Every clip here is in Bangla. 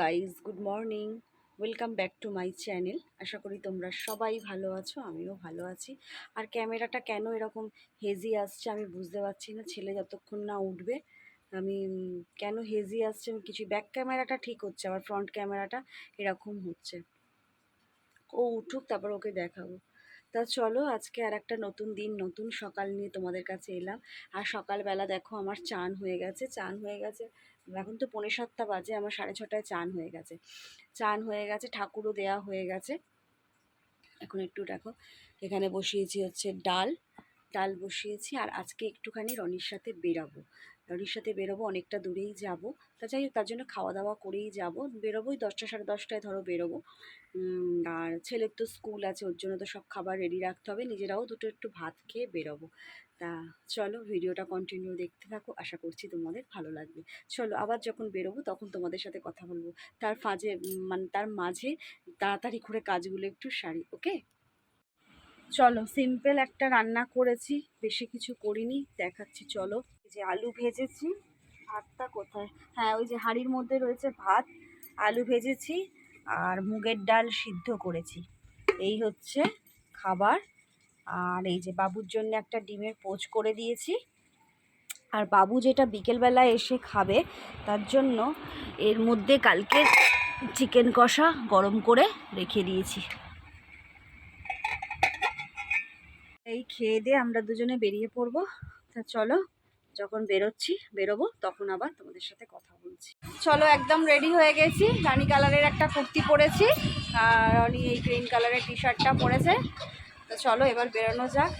Guys good morning welcome back to my channel আশা করি তোমরা সবাই ভালো আছো, আমিও ভালো আছি। আর ক্যামেরাটা কেন এরকম হেজি আসছে আমি বুঝতে পারছি না, ছেলে যতক্ষণ না উঠবে, আমি কেন হেজি আসছে আমি কিছু ব্যাক ক্যামেরাটা ঠিক হচ্ছে, আবার ফ্রন্ট ক্যামেরাটা এরকম হচ্ছে। ও উঠুক, তারপর ওকে দেখাবো। তা চলো আজকে আর একটা নতুন দিন, নতুন সকাল নিয়ে তোমাদের কাছে এলাম। আর সকালবেলা দেখো আমার চান হয়ে গেছে, চান হয়ে গেছে। এখন তো পনেরো সাতটা বাজে, আমার সাড়ে ছটায় চান হয়ে গেছে। চান হয়ে গেছে, ঠাকুরও দেয়া হয়ে গেছে। এখন একটু দেখো, এখানে বসিয়েছি হচ্ছে ডাল ডাল বসিয়েছি। আর আজকে একটুখানি রনির সাথে বেরাবো রনির সাথে বেরোবো, অনেকটা দূরেই যাব। তা যাই তার জন্য খাওয়া দাওয়া করেই যাব। বেরোবোই দশটা সাড়ে দশটায় ধরো বেরোবো। আর ছেলের তো স্কুল আছে, ওর জন্য তো সব খাবার রেডি রাখতে হবে। নিজেরাও দুটো একটু ভাত খেয়ে বেরোবো। তা চলো, ভিডিওটা কন্টিনিউ দেখতে থাকো। আশা করছি তোমাদের ভালো লাগবে। চলো, আবার যখন বেরোবো, তখন তোমাদের সাথে কথা বলব। তার ফাঁজে মানে তার মাঝে তাড়াতাড়ি করে কাজগুলো একটু সারি ওকে চলো সিম্পল একটা রান্না করেছি, বেশি কিছু করিনি, দেখাচ্ছি, চলো। যে আলু ভেজেছি, ভাতটা কোথায়? হ্যাঁ ওই যে হাঁড়ির মধ্যে রয়েছে ভাত, আলু ভেজেছি আর মুগের ডাল সিদ্ধ করেছি। এই হচ্ছে খাবার। আর এই যে বাবুর জন্য একটা ডিমের পোচ করে দিয়েছি। আর বাবু যেটা বিকেলবেলা এসে খাবে, তার জন্য এর মধ্যে কালকে চিকেন কষা গরম করে রেখে দিয়েছি। এই খেয়ে দিয়ে আমরা দুজনে বেরিয়ে পড়ব। তা চলো, যখন বেরোচ্ছি, বেরোবো, তখন আবার তোমাদের সাথে কথা বলছি। চলো, একদম রেডি হয়ে গেছি। রানি কালারের একটা কুর্তি পরেছি, আর রনি এই গ্রিন কালারের টি শার্টটা পরেছে। তো চলো, এবার বেরোনো যাক।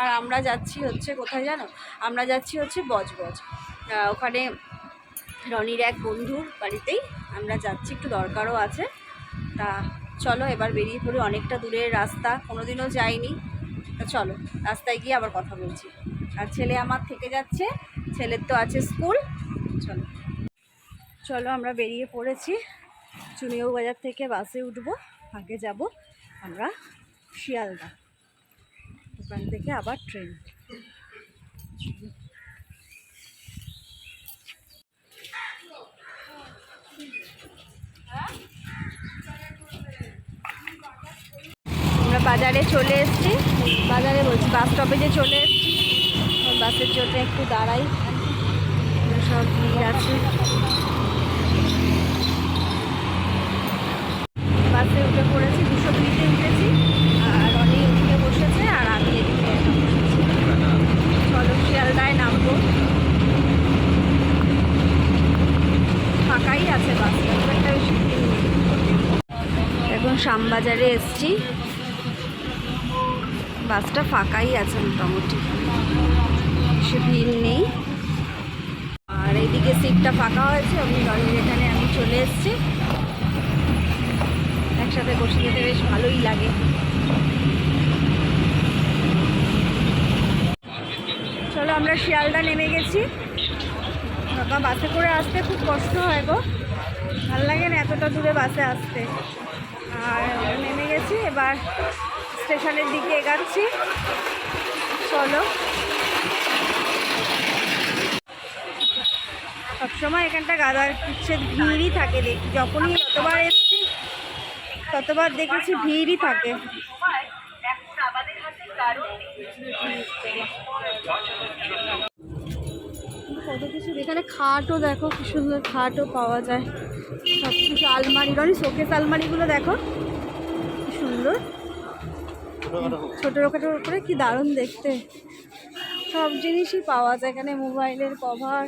আর আমরা যাচ্ছি হচ্ছে কোথায় জানো? আমরা যাচ্ছি হচ্ছে বজবজ। ওখানে রনির এক বন্ধুর বাড়িতেই আমরা যাচ্ছি, একটু দরকারও আছে। তা চলো, এবার বেরিয়ে পড়ি অনেকটা দূরের রাস্তা। কোনোদিনও যাইনি। তা চলো, রাস্তায় গিয়ে আবার কথা বলছি। আর ছেলে আমার থেকে যাচ্ছে, ছেলের তো আছে স্কুল। চলো। চলো, আমরা বেরিয়ে পড়েছি। চুনিও বাজার থেকে বাসে উঠবো, আগে যাব আমরা শিয়ালদা। ওখান থেকে আবার ট্রেন। আমরা বাজারে চলে এসেছি। বাজারে বলছি বাস স্টপেজে চলে এসেছি। বাসের জন্য একটু দাঁড়াই। সব ভিড় আছে। বাসে উঠে পড়েছি, দুশো দুইতে উঠেছি। আর অনেক উঠে বসেছে, আর আমি এদিকে চলো, শিয়ালদায় নামবো। ফাঁকাই আছে খুব একটা বেশি এখন শ্যামবাজারে এসছি। বাসটা ফাঁকাই আছে মোটামুটি। সে ভিড় নেই। আর এইদিকে সিটটা ফাঁকা হয়েছে আমি গাড়ির এখানে আমি চলে এসেছি। একসাথে বসে যেতে বেশ ভালোই লাগে। চলো আমরা শিয়ালদা নেমে গেছি। বাবা বাসে করে আসতে খুব কষ্ট হয় গো। ভালো লাগে না এতটা দূরে বাসে আসতে। আর নেমে গেছি, এবার স্টেশনের দিকে এগাচ্ছি। চলো। সবসময় এখানটা গাদা হচ্ছে ভিড়ই থাকে দেখি। যখনই যতবার এসছি, ততবার দেখেছি ভিড়ই থাকে। কত কিছু এখানে খাটও দেখো, কি সুন্দর খাটও পাওয়া যায়। সব কিছু আলমারি শোকেস আলমারিগুলো দেখো, কি সুন্দর। ছোটো খাটোর উপরে কি দারুণ দেখতে। সব জিনিসই পাওয়া যায় এখানে, মোবাইলের কভার।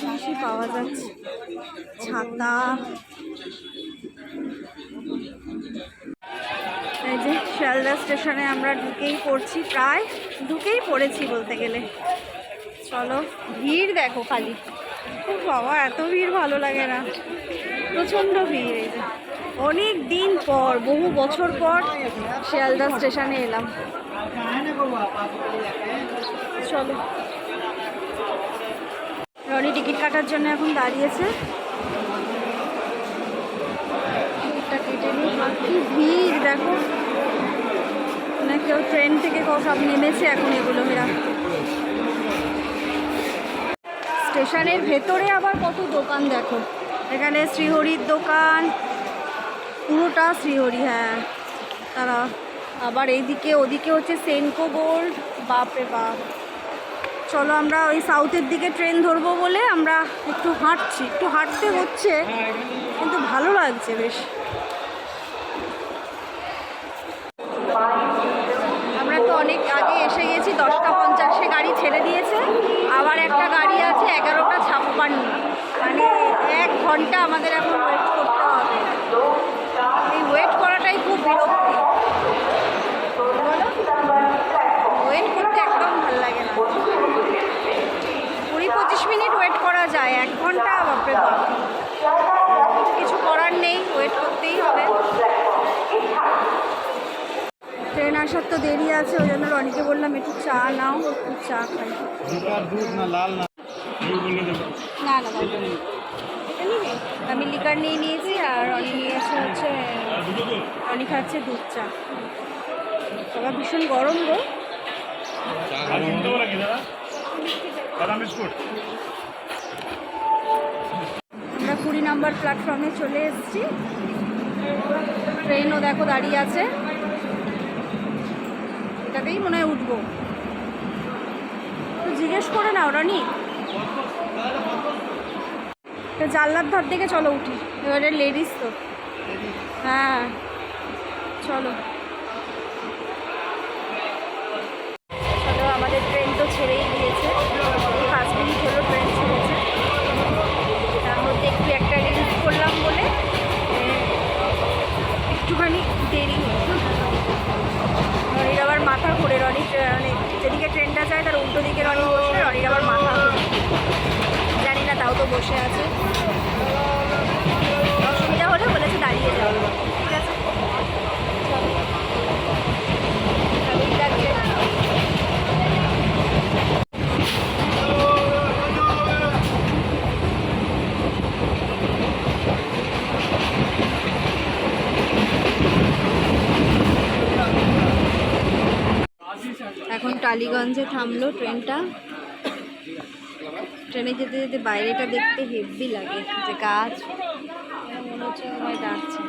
জিনিসই পাওয়া যাচ্ছে। ছাতা। এই যে শিয়ালদা স্টেশনে আমরা ঢুকেই পড়ছি, প্রায় ঢুকেই পড়েছি বলতে গেলে। চলো, ভিড় দেখো খালি। খুব বাবা, এত ভিড় ভালো লাগে না। প্রচণ্ড ভিড় এই যে। অনেক দিন পর, বহু বছর পর শিয়ালদা স্টেশনে এলাম। চলো। রনি টিকিট কাটার জন্য এখন দাঁড়িয়েছে। ভিড়, দেখো। মানে কেউ ট্রেন থেকে সব নেমেছে এখন এগুলো এরা স্টেশনের ভেতরে আবার কত দোকান দেখো। এখানে শ্রীহরির দোকান পুরোটা শ্রীহরি হ্যাঁ। তারা আবার এইদিকে, ওদিকে হচ্ছে সেনকো গোল্ড বাপরে বাপ। চলো আমরা ওই সাউথের দিকে ট্রেন ধরবো বলে আমরা একটু হাঁটছি। একটু হাঁটতে হচ্ছে, কিন্তু ভালো লাগছে বেশ। আমরা তো অনেক আগে এসে গেছি, দশটা পঞ্চাশে গাড়ি ছেড়ে দিয়েছে। আবার একটা গাড়ি আছে, এগারোটা ছাপ্পান্ন। মানে এক ঘণ্টা আমাদের এখন ওয়েট করতে হবে এই ওয়েট করাটাই খুব বিরক্তি ওয়েট করতে একদম ভালো লাগে না কুড়ি পঁচিশ মিনিট ওয়েট করা যায় এক ঘণ্টা বাপরে বাপ। কিছু করার নেই ওয়েট করতেই হবে। ট্রেন আসার তো দেরি আছে ওই জন্য রনিকে বললাম একটু চা নাও একটু চা খাই। না না? আমি লিকার নিয়ে নিয়েছি আর রনি নিয়েছে হচ্ছে রনি খাচ্ছে দুধ চা। বাবা ভীষণ গরম গো। আমরা কুড়ি নাম্বার প্ল্যাটফর্মে চলে এসেছি। ট্রেনও দেখো দাঁড়িয়ে আছে। এটাতেই মনে হয় উঠবো। তো জিজ্ঞেস করে নাও, রানি। জানলার ধার থেকে চলো উঠি। এবারে লেডিস তো। হ্যাঁ চলো। একটুখানি দেরি রনির আবার মাথা ঘুরে। রনি ট্রে- মানে যেদিকে ট্রেনটা যায় তার উল্টো দিকে রনি বসে, রনির আবার মাথা জানি না, তাও তো বসে আছে অসুবিধা হলে বলেছে দাঁড়িয়ে যাও ঠিক আছে চলো। ভালোই লাগছে এখন টালিগঞ্জে থামলো ট্রেনটা। ট্রেনে যেতে যেতে বাইরেটা দেখতে হেভি লাগে, যে গাছ। মনে হচ্ছে আমায় ডাকছে।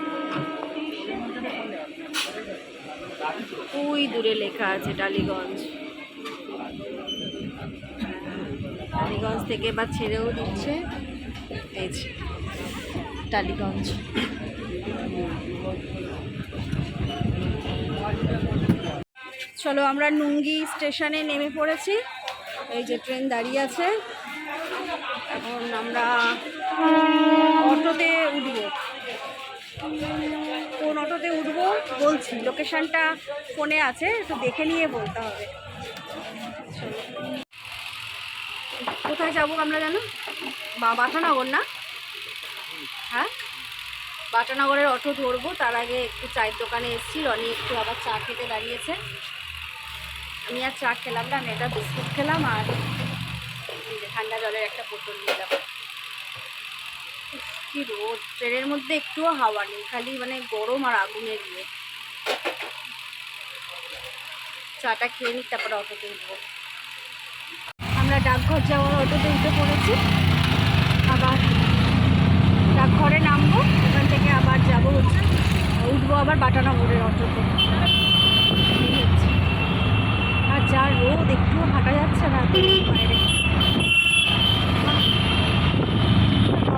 ওই দূরে লেখা আছে টালিগঞ্জ। টালিগঞ্জ থেকে বা ছেড়েও দিচ্ছে। এই টালিগঞ্জ। চলো আমরা নুঙ্গি স্টেশনে নেমে পড়েছি। এই যে ট্রেন দাঁড়িয়ে আছে। এখন আমরা অটোতে উঠব। কোন অটোতে উঠব বলছি, লোকেশানটা ফোনে আছে, একটু দেখে নিয়ে বলতে হবে। কোথায় যাব আমরা জানো? বাটানগর না? হ্যাঁ? বাটানগরের অটো ধরবো, তার আগে একটু চায়ের দোকানে এসেছি, রনি একটু আবার চা খেতে দাঁড়িয়েছে। আমি আর চা খেলাম না, আমি বিস্কুট খেলাম আর ঠান্ডা জলের একটা বোতল নিলাম কি রোদ। ট্রেনের মধ্যে একটুও হাওয়া নেই, খালি মানে গরম আর আগুনের ইয়ে। চাটা খেয়ে নিই, তারপরে অটোতে উঠবো। আমরা ডাকঘর যাওয়ার অটোতে উঠে পড়েছি। আবার ডাকঘরে নামবো, ওখান থেকে আবার যাব হচ্ছে। উঠবো আবার অটোতে। এই হচ্ছে আর যা রোদ একটুও হাঁটা যাচ্ছে না বাইরে।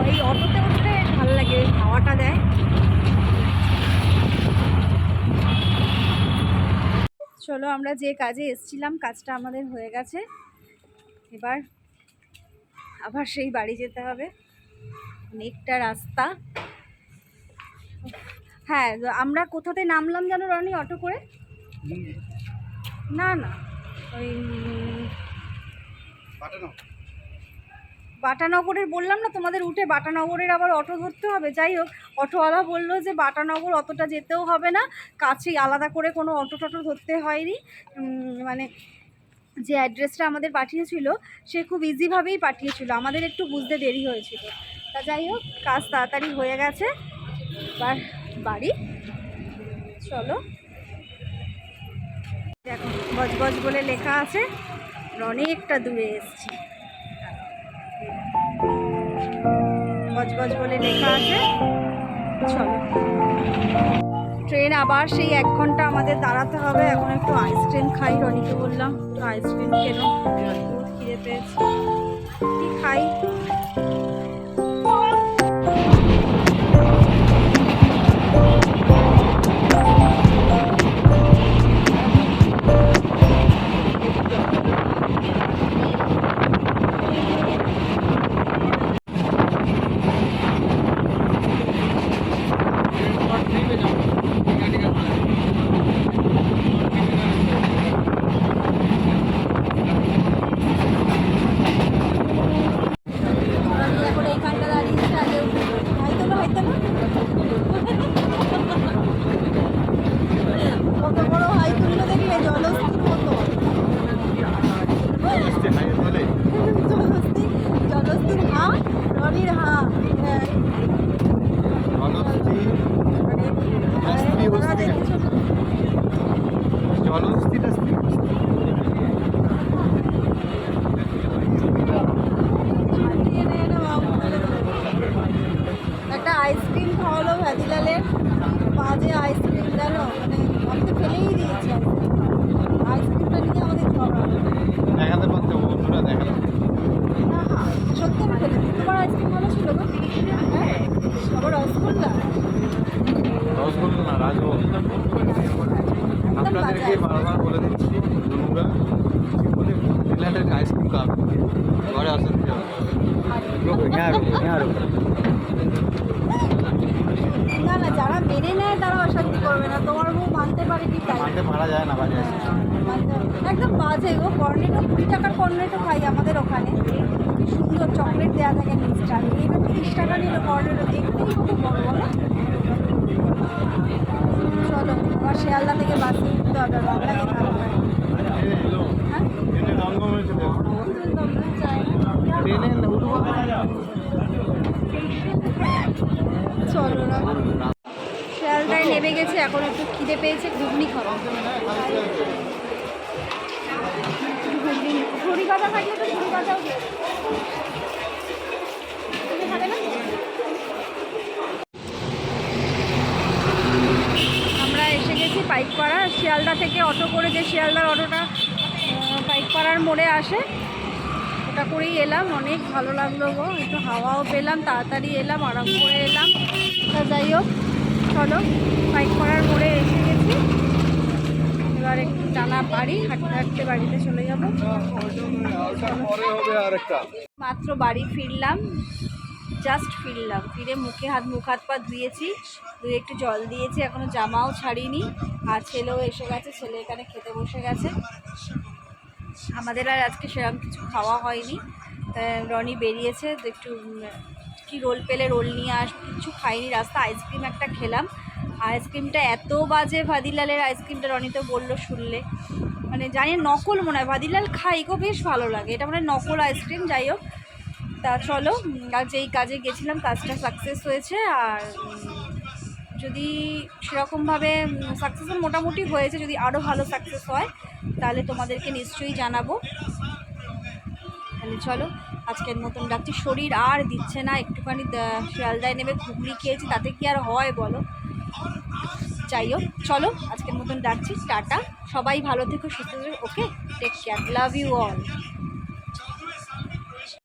এই অটোতে উঠলে ভালো লাগে হাওয়াটা দেয়। চলো আমরা যে কাজে এসছিলাম কাজটা আমাদের হয়ে গেছে। এবার আবার সেই বাড়ি যেতে হবে। অনেকটা রাস্তা। হ্যাঁ আমরা কোথাতে নামলাম জানো রনি অটো করে? না না। ওই বাটানগরের বললাম না, তোমাদের উঠে বাটানগরের আবার অটো ধরতে হবে? যাই হোক, অটোওয়ালা বলল যে বাটানগর অতটা যেতেও হবে না, কাছেই আলাদা করে কোনো অটো টটো ধরতে হয়নি। মানে যে অ্যাড্রেসটা আমাদের পাঠিয়েছিল, সে খুব ইজিভাবেই পাঠিয়েছিল। আমাদের একটু বুঝতে দেরি হয়েছিল। তা যাই হোক, কাজ তাড়াতাড়ি হয়ে গেছে। বাড়ি। চলো। দেখো বজবজ বলে লেখা আছে অনেকটা দূরে এসছি। বজবজ বলে লেখা আছে, চলো। ট্রেন আবার সেই এক ঘণ্টা আমাদের দাঁড়াতে হবে, এখন একটু আইসক্রিম খাই, রনিকে বললাম, একটু আইসক্রিম কেন খিদে পেয়েছে। খাই? আইসক্রিম খাওয়ালো ভ্যাদিলালের বাজে আইসক্রিম জানো মানে আমি তো ফেলেই দিয়েছি আইসক্রিমটা নিয়ে আমাদের ঝগড়া। দেখাতে পারতে বন্ধুরা দেখাতে না সত্যি আমি ফেলে দিই তোমার আইসক্রিম ভালো ছিল গো? হ্যাঁ আবার রসগোল্লা? রসগোল্লা না রাজভোগ আপনাদেরকে বারবার বলে দিচ্ছি বন্ধুরা বলে আইসক্রিম খাবে। ঘরে না যারা মেনে নেয় তারা অশান্তি করবে না। তোমার বউ মানতে পারে কি তাই? মানতে পারা যায় না বাড়ি একদম বাজে গো কর্নেটো কুড়ি টাকার কর্নেটো খাই আমাদের ওখানে। কি সুন্দর চকলেট দেওয়া থাকে মিক্সচার এটা তিরিশ টাকা নিল কর্নেটো দেখতেই কত বড় বলো? চলো আবার শিয়ালদা থেকে বাসে উঠতে হবে ভালো হ্যাঁ। ট্রেনে উঠবো চলো না শিয়ালদায় নেমে গেছে এখন একটু খিদে পেয়েছে, ঘুগনি? আমরা এসে গেছি পাইকপাড়া। শিয়ালদা থেকে অটো করে যে শিয়ালদার অটোটা পাইকপাড়ার মোড়ে আসে, ওটা করেই এলাম। অনেক ভালো লাগল গো, একটু হাওয়াও পেলাম, তাড়াতাড়ি এলাম, আরাম করে এলাম। তা যাই হোক চলো বাইক করার মোড়ে এসে গেছি। এবার একটু টানা বাড়ি, হাঁটতে হাঁটতে বাড়িতে চলে যাব। মাত্র বাড়ি ফিরলাম জাস্ট ফিরলাম। ফিরে মুখে হাত, মুখ হাত পা ধুয়েছি, ধুয়ে একটু জল দিয়েছি, এখনও জামাও ছাড়িনি। আর ছেলেও এসে গেছে, ছেলে এখানে খেতে বসে গেছে। আমাদের আর আজকে সেরকম কিছু খাওয়া হয়নি। রনি বেরিয়েছে, একটু কি রোল পেলে রোল নিয়ে আসব কিছু খাইনি, রাস্তা আইসক্রিম একটা খেলাম। আইসক্রিমটা এত বাজে ভাদিলালের আইসক্রিমটা রনি তো বলল শুনলে। মানে জানি নকল মনে হয়। ভাদিলাল খাই গো, বেশ ভালো লাগে। এটা মানে নকল আইসক্রিম, যাই হোক। তা চলো আর যেই কাজে গেছিলাম, কাজটা সাকসেস হয়েছে। আর যদি সেরকমভাবে সাকসেসফুল মোটামুটি হয়েছে, যদি আরও ভালো সাকসেস হয়, তাহলে তোমাদেরকে নিশ্চয়ই জানাব। তাহলে চলো আজকের মতন ডাকছি। শরীর আর দিচ্ছে না, একটুখানি শিয়ালদায় নেমে ঘুগনি খেয়েছি, তাতে কি আর হয় বলো? যাই হোক, চলো, আজকের মতন ডাকছি, টাটা। সবাই ভালো থেকো, সুস্থ okay? Take care love you all